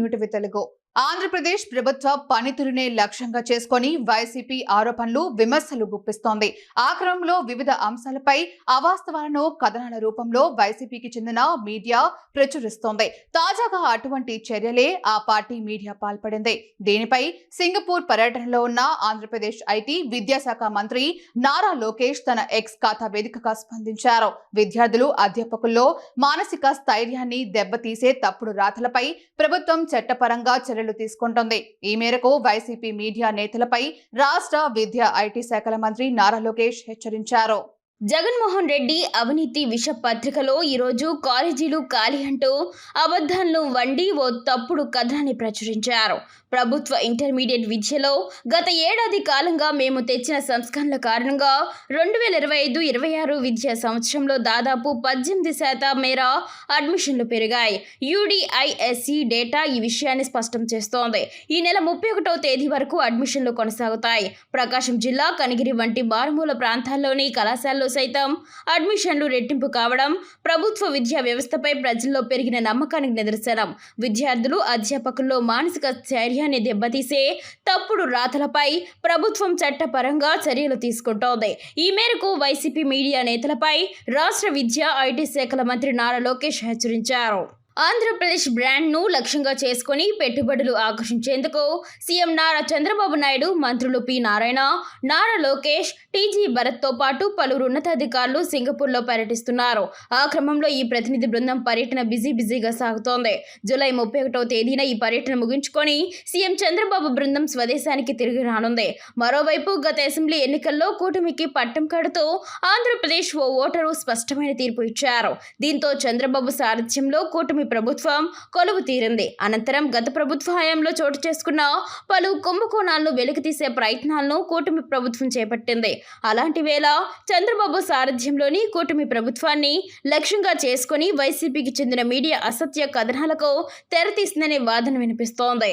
New TV Telugu. Andhra Pradesh ప్రభుత్వ పనితీరునే లక్ష్యంగా చేసుకొని వైసీపీ ఆరోపణలు విమర్శలు గుప్పిస్తోంది. ఆ క్రమంలో వివిధ అంశాలపై అవాస్తవాలను కథనాల రూపంలో వైసీపీకి చెందిన మీడియా ప్రచురిస్తోంది. తాజాగా అటువంటి చర్యలే ఆ పార్టీ మీడియా పాల్పడింది. దీనిపై సింగపూర్ పర్యటనలో ఉన్న ఆంధ్రప్రదేశ్ ఐటీ విద్యాశాఖ మంత్రి నారా లోకేష్ తన ఎక్స్ ఖాతా వేదికగా స్పందించారు. విద్యార్థులు అధ్యాపకుల్లో మానసిక స్థైర్యాన్ని దెబ్బతీసే తప్పుడు రాతలపై ప్రభుత్వం చట్టపరంగా చర్యలు తీసుకుంటోంది. ఈ మేరకు వైసీపీ మీడియా నేతలపై రాష్ట్ర విద్యా ఐటీ శాఖల మంత్రి నారా లోకేష్ హెచ్చరించారు. జగన్మోహన్ రెడ్డి అవినీతి విష పత్రికలో ఈరోజు కాలేజీలు ఖాళీ అంటూ అబద్ధాలను వండి ఓ తప్పుడు కథనాన్ని ప్రచురించారు. ప్రభుత్వ ఇంటర్మీడియట్ విద్యలో గత ఏడాది కాలంగా మేము తెచ్చిన సంస్కరణల కారణంగా రెండు వేల ఇరవై ఐదు ఇరవై ఆరు విద్యా సంవత్సరంలో దాదాపు పద్దెనిమిది శాతం మేర అడ్మిషన్లు పెరిగాయి. యూడిఐఎస్సి డేటా ఈ విషయాన్ని స్పష్టం చేస్తోంది. ఈ నెల ముప్పై ఒకటో తేదీ వరకు అడ్మిషన్లు కొనసాగుతాయి. ప్రకాశం జిల్లా కనిగిరి వంటి మారుమూల ప్రాంతాల్లోని కళాశాలలో సైతం అడ్మిషన్లు రెట్టింపు కావడం ప్రభుత్వ విద్యా వ్యవస్థపై ప్రజల్లో పెరిగిన నమ్మకానికి నిదర్శనం. విద్యార్థులు అధ్యాపకుల్లో మానసిక స్థైర్యాన్ని దెబ్బతీసే తప్పుడు రాతలపై ప్రభుత్వం చట్టపరంగా చర్యలు తీసుకుంటోంది. ఈ మేరకు వైసీపీ మీడియా నేతలపై రాష్ట్ర విద్యా ఐటీ శాఖల మంత్రి నారా లోకేష్ హెచ్చరించారు. ఆంధ్రప్రదేశ్ బ్రాండ్ను లక్ష్యంగా చేసుకుని పెట్టుబడులు ఆకర్షించేందుకు సీఎం నారా చంద్రబాబు నాయుడు మంత్రులు పి. నారాయణ నారా లోకేష్ టీజీ భరత్తో పాటు పలువురు ఉన్నతాధికారులు సింగపూర్లో పర్యటిస్తున్నారు. ఆ క్రమంలో ఈ ప్రతినిధి బృందం పర్యటన బిజీ బిజీగా సాగుతోంది. జూలై ముప్పై ఒకటవ తేదీన ఈ పర్యటన ముగించుకొని సీఎం చంద్రబాబు బృందం స్వదేశానికి తిరిగి రానుంది. మరోవైపు గత అసెంబ్లీ ఎన్నికల్లో కూటమికి పట్టం కడుతూ ఆంధ్రప్రదేశ్ ఓ ఓటరు స్పష్టమైన తీర్పు ఇచ్చారు. దీంతో చంద్రబాబు సారథ్యంలో కూటమి ప్రభుత్వం కొలువు తీరింది. అనంతరం గత ప్రభుత్వ హయాంలో చోటు చేసుకున్న పలు కుంభకోణాలను వెలికితీసే ప్రయత్నాలను కూటమి ప్రభుత్వం చేపట్టింది. అలాంటి వేళ చంద్రబాబు సారథ్యంలోని కూటమి ప్రభుత్వాన్ని లక్ష్యంగా చేసుకుని వైసీపీకి చెందిన మీడియా అసత్య కథనాలకు తెరతీసిందనే వాదన వినిపిస్తోంది.